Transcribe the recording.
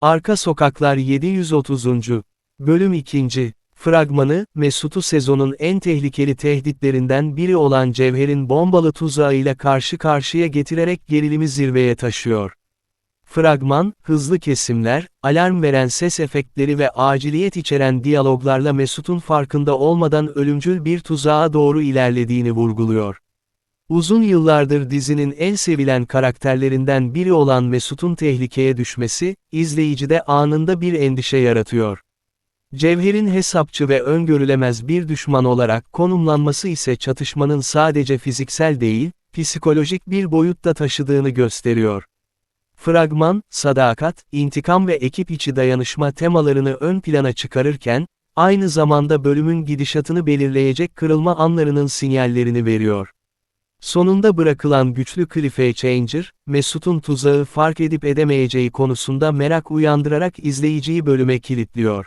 Arka Sokaklar 730. Bölüm 2. Fragmanı, Mesut'u sezonun en tehlikeli tehditlerinden biri olan Cevher'in bombalı tuzağıyla karşı karşıya getirerek gerilimi zirveye taşıyor. Fragman, hızlı kesimler, alarm veren ses efektleri ve aciliyet içeren diyaloglarla Mesut'un farkında olmadan ölümcül bir tuzağa doğru ilerlediğini vurguluyor. Uzun yıllardır dizinin en sevilen karakterlerinden biri olan Mesut'un tehlikeye düşmesi, izleyicide anında bir endişe yaratıyor. Cevher'in hesapçı ve öngörülemez bir düşman olarak konumlanması ise çatışmanın sadece fiziksel değil, psikolojik bir boyutta taşıdığını gösteriyor. Fragman, sadakat, intikam ve ekip içi dayanışma temalarını ön plana çıkarırken, aynı zamanda bölümün gidişatını belirleyecek kırılma anlarının sinyallerini veriyor. Sonunda bırakılan güçlü cliffhanger, Mesut'un tuzağı fark edip edemeyeceği konusunda merak uyandırarak izleyiciyi bölüme kilitliyor.